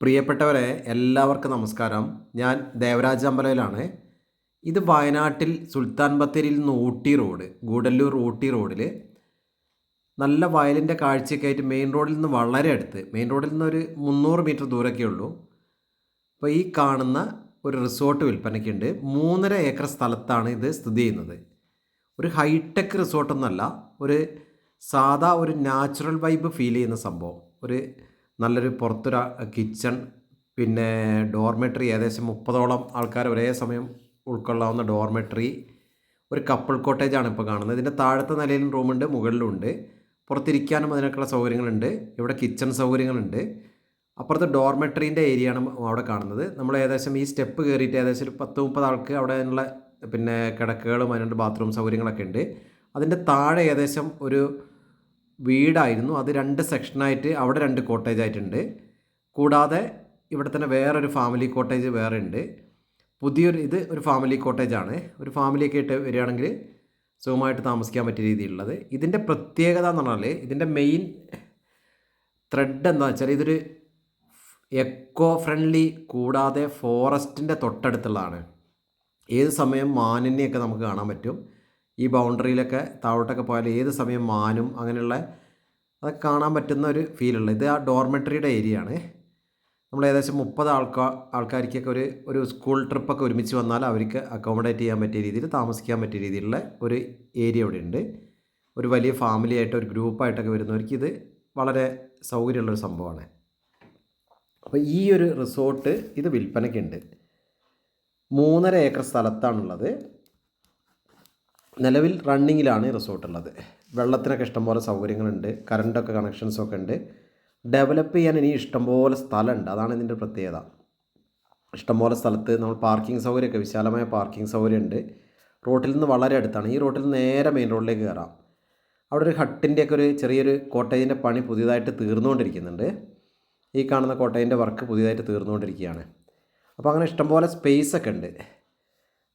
പ്രിയപ്പെട്ടവരെ എല്ലാവർക്കും നമസ്കാരം. ഞാൻ ദേവരാജ് അമ്പലയിലാണ് ഇത് വയനാട്ടിൽ സുൽത്താൻ ബത്തേരിയിൽ നിന്ന് ഊട്ടി റോഡ് ഗൂഡല്ലൂർ ഊട്ടി റോഡിൽ നല്ല വയലിന്റെ കാഴ്ചയൊക്കെ ആയിട്ട് മെയിൻ റോഡിൽ നിന്ന് വളരെ അടുത്ത് മെയിൻ റോഡിൽ നിന്ന് ഒരു മുന്നൂറ് മീറ്റർ ദൂരമൊക്കെ ഉള്ളൂ. അപ്പോൾ ഈ കാണുന്ന ഒരു റിസോർട്ട് വിൽപ്പനയ്ക്കുണ്ട് മൂന്നര ഏക്കർ സ്ഥലത്താണ് ഇത് സ്ഥിതി ചെയ്യുന്നത്. ഒരു ഹൈടെക് റിസോർട്ടൊന്നല്ല ഒരു സാധാ ഒരു നാച്ചുറൽ വൈബ് ഫീൽ ചെയ്യുന്ന സംഭവം. ഒരു നല്ലൊരു പുറത്തൊരു കിച്ചൺ പിന്നെ ഡോർമെട്രി ഏകദേശം മുപ്പതോളം ആൾക്കാർ ഒരേ സമയം ഉൾക്കൊള്ളാവുന്ന ഡോർമെട്രി ഒരു കപ്പിൾ കോട്ടേജാണ് ഇപ്പോൾ കാണുന്നത്. ഇതിന്റെ താഴത്തെ നിലയിലും റൂമുണ്ട് മുകളിലും ഉണ്ട് പുറത്തിരിക്കാനും അതിനൊക്കെയുള്ള സൗകര്യങ്ങളുണ്ട്. ഇവിടെ കിച്ചൺ സൗകര്യങ്ങളുണ്ട്. അപ്പുറത്ത് ഡോർമെട്രീന്റെ ആണ് അവിടെ കാണുന്നത്. നമ്മൾ ഏകദേശം ഈ സ്റ്റെപ്പ് കയറിയിട്ട് ഏകദേശം ഒരു പത്ത് മുപ്പത് ആൾക്ക് അവിടെ ഉള്ള പിന്നെ കിടക്കകളും അതിനുള്ള ബാത്റൂം സൗകര്യങ്ങളൊക്കെ ഉണ്ട്. അതിന്റെ താഴെ ഏകദേശം ഒരു വീടായിരുന്നു. അത് രണ്ട് സെക്ഷനായിട്ട് അവിടെ രണ്ട് കോട്ടേജ് ആയിട്ടുണ്ട്. കൂടാതെ ഇവിടെ തന്നെ വേറൊരു ഫാമിലി കോട്ടേജ് വേറെ ഉണ്ട്. പുതിയൊരു ഇത് ഒരു ഫാമിലി കോട്ടേജാണ് ഒരു ഫാമിലിയൊക്കെ ആയിട്ട് വരികയാണെങ്കിൽ സുഖമായിട്ട് താമസിക്കാൻ പറ്റിയ രീതിയിലുള്ളത്. ഇതിന്റെ പ്രത്യേകത എന്ന് പറഞ്ഞാൽ ഇതിന്റെ മെയിൻ ത്രെഡ് എന്താ വെച്ചാൽ ഇതൊരു എക്കോ ഫ്രണ്ട്ലി കൂടാതെ ഫോറസ്റ്റിന്റെ തൊട്ടടുത്തുള്ളതാണ്. ഏത് സമയം മാനിനെയൊക്കെ നമുക്ക് കാണാൻ പറ്റും. ഈ ബൗണ്ടറിയിലൊക്കെ താഴോട്ടൊക്കെ പോയാൽ ഏത് സമയം മാനും അങ്ങനെയുള്ള അതൊക്കെ കാണാൻ പറ്റുന്ന ഒരു ഫീലുള്ള ഇത് ആ ഡോർമെട്രിയുടെ ഏരിയ ആണ് നമ്മൾ ഏകദേശം മുപ്പത് ആൾക്കാർ ആൾക്കാർക്കൊക്കെ ഒരു ഒരു സ്കൂൾ ട്രിപ്പൊക്കെ ഒരുമിച്ച് വന്നാൽ അവർക്ക് അക്കോമഡേറ്റ് ചെയ്യാൻ പറ്റിയ രീതിയിൽ താമസിക്കാൻ പറ്റിയ രീതിയിലുള്ള ഒരു ഏരിയ അവിടെ ഉണ്ട് ഒരു വലിയ ഫാമിലി ആയിട്ട് ഒരു ഗ്രൂപ്പായിട്ടൊക്കെ വരുന്നവർക്ക് ഇത് വളരെ സൗകര്യമുള്ളൊരു സംഭവമാണ്. അപ്പോൾ ഈ ഒരു റിസോർട്ട് ഇത് വിൽപ്പനയ്ക്കുണ്ട്. മൂന്നര ഏക്കർ സ്ഥലത്താണുള്ളത്. നിലവിൽ റണ്ണിങ്ങിലാണ് റിസോർട്ട് ഉള്ളത്. വെള്ളത്തിനൊക്കെ ഇഷ്ടംപോലെ സൗകര്യങ്ങളുണ്ട് കറണ്ടൊക്കെ കണക്ഷൻസൊക്കെ ഉണ്ട്. ഡെവലപ്പ് ചെയ്യാൻ ഇനി ഇഷ്ടംപോലെ സ്ഥലമുണ്ട്. അതാണ് ഇതിന്റെ പ്രത്യേകത. ഇഷ്ടംപോലെ സ്ഥലത്ത് നമ്മൾ പാർക്കിംഗ് സൗകര്യമൊക്കെ വിശാലമായ പാർക്കിംഗ് സൗകര്യമുണ്ട്. റോട്ടിൽ നിന്ന് വളരെ അടുത്താണ്. ഈ റോട്ടിൽ നേരെ മെയിൻ റോഡിലേക്ക് കയറാം. അവിടെ ഒരു ഹട്ടിന്റെയൊക്കെ ഒരു ചെറിയൊരു കോട്ടേജിന്റെ പണി പുതിയതായിട്ട് തീർന്നുകൊണ്ടിരിക്കുന്നുണ്ട്. ഈ കാണുന്ന കോട്ടേജിന്റെ വർക്ക് പുതിയതായിട്ട് തീർന്നുകൊണ്ടിരിക്കുകയാണ്. അപ്പോൾ അങ്ങനെ ഇഷ്ടംപോലെ സ്പേസ് ഒക്കെ ഉണ്ട്.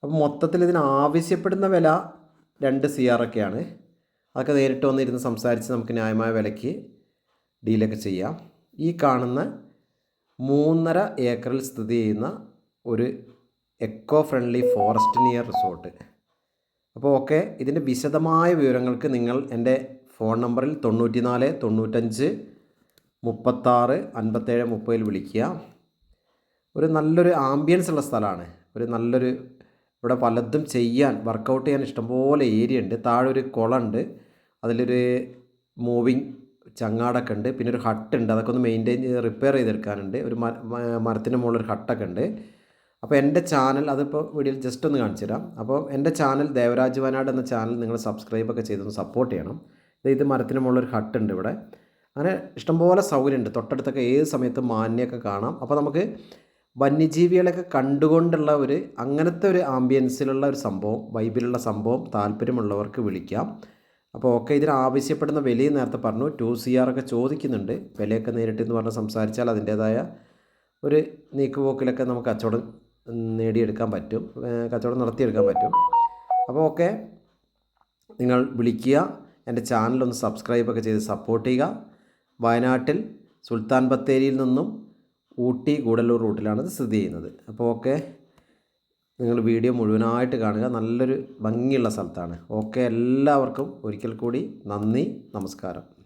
അപ്പോൾ മൊത്തത്തിൽ ഇതിന് ആവശ്യപ്പെടുന്ന വില രണ്ട് സി ആർ ഒക്കെയാണ്. അതൊക്കെ നേരിട്ട് വന്നിരുന്ന് സംസാരിച്ച് നമുക്ക് ന്യായമായ വിലയ്ക്ക് ഡീലൊക്കെ ചെയ്യാം. ഈ കാണുന്ന മൂന്നര ഏക്കറിൽ സ്ഥിതി ചെയ്യുന്ന ഒരു eco friendly forest near resort അപ്പോൾ ഓക്കെ ഇതിന്റെ വിശദമായ വിവരങ്ങൾക്ക് നിങ്ങൾ എന്റെ ഫോൺ നമ്പറിൽ തൊണ്ണൂറ്റി നാല് തൊണ്ണൂറ്റഞ്ച് മുപ്പത്താറ് അൻപത്തേഴ് മുപ്പതിൽ വിളിക്കുക. ഒരു നല്ലൊരു ആംബിയൻസ് ഉള്ള സ്ഥലമാണ്. ഒരു നല്ലൊരു ഇവിടെ പലതും ചെയ്യാൻ വർക്കൗട്ട് ചെയ്യാൻ ഇഷ്ടംപോലെ ഏരിയ ഉണ്ട്. താഴെ ഒരു കുളമുണ്ട്. അതിലൊരു മൂവിങ് ചങ്ങാടൊക്കെ ഉണ്ട്. പിന്നെ ഒരു ഹട്ട് ഉണ്ട്. അതൊക്കെ ഒന്ന് മെയിന്റെയിൻ ചെയ്ത് റിപ്പയർ ചെയ്തെടുക്കാനുണ്ട്. ഒരു മരത്തിന്റെ മുകളിൽ ഒരു ഹട്ടൊക്കെ ഉണ്ട്. അപ്പോൾ എന്റെ ചാനൽ അതിപ്പോൾ വീഡിയോയിൽ ജസ്റ്റ് ഒന്ന് കാണിച്ചു തരാം. അപ്പോൾ എന്റെ ചാനൽ ദേവരാജ് വയനാട് എന്ന ചാനൽ നിങ്ങൾ സബ്സ്ക്രൈബൊക്കെ ചെയ്തൊന്ന് സപ്പോർട്ട് ചെയ്യണം. ഇത് മരത്തിന് മുകളിൽ ഒരു ഹട്ട് ഉണ്ട് ഇവിടെ. അങ്ങനെ ഇഷ്ടംപോലെ സൗകര്യമുണ്ട്. തൊട്ടടുത്തൊക്കെ ഏത് സമയത്തും മാന്യൊക്കെ കാണാം. അപ്പോൾ നമുക്ക് വന്യജീവികളൊക്കെ കണ്ടുകൊണ്ടുള്ള ഒരു അങ്ങനത്തെ ഒരു ആംബിയൻസിലുള്ള ഒരു സംഭവം വൈബിലുള്ള സംഭവം താല്പര്യമുള്ളവർക്ക് വിളിക്കാം. അപ്പോൾ ഓക്കെ ഇതിന് ആവശ്യപ്പെടുന്ന വിലയും നേരത്തെ പറഞ്ഞു. ടു സി ആർ ഒക്കെ ചോദിക്കുന്നുണ്ട്. വിലയൊക്കെ നേരിട്ട് എന്ന് പറഞ്ഞ് സംസാരിച്ചാൽ അതിന്റേതായ ഒരു നീക്കുപോക്കിലൊക്കെ നമുക്ക് കച്ചവടം നേടിയെടുക്കാൻ പറ്റും. കച്ചവടം നടത്തിയെടുക്കാൻ പറ്റും. അപ്പോൾ ഓക്കെ നിങ്ങൾ വിളിക്കുക. എന്റെ ചാനലൊന്ന് സബ്സ്ക്രൈബൊക്കെ ചെയ്ത് സപ്പോർട്ട് ചെയ്യുക. വയനാട്ടിൽ സുൽത്താൻ ബത്തേരിയിൽ നിന്നും ഊട്ടി ഗൂഡല്ലൂർ റൂട്ടിലാണ് ഇത് സ്ഥിതി ചെയ്യുന്നത്. അപ്പോൾ ഓക്കെ നിങ്ങൾ വീഡിയോ മുഴുവനായിട്ട് കാണുക. നല്ലൊരു ഭംഗിയുള്ള സ്ഥലത്താണ്. ഓക്കെ എല്ലാവർക്കും ഒരിക്കൽ കൂടി നന്ദി നമസ്കാരം.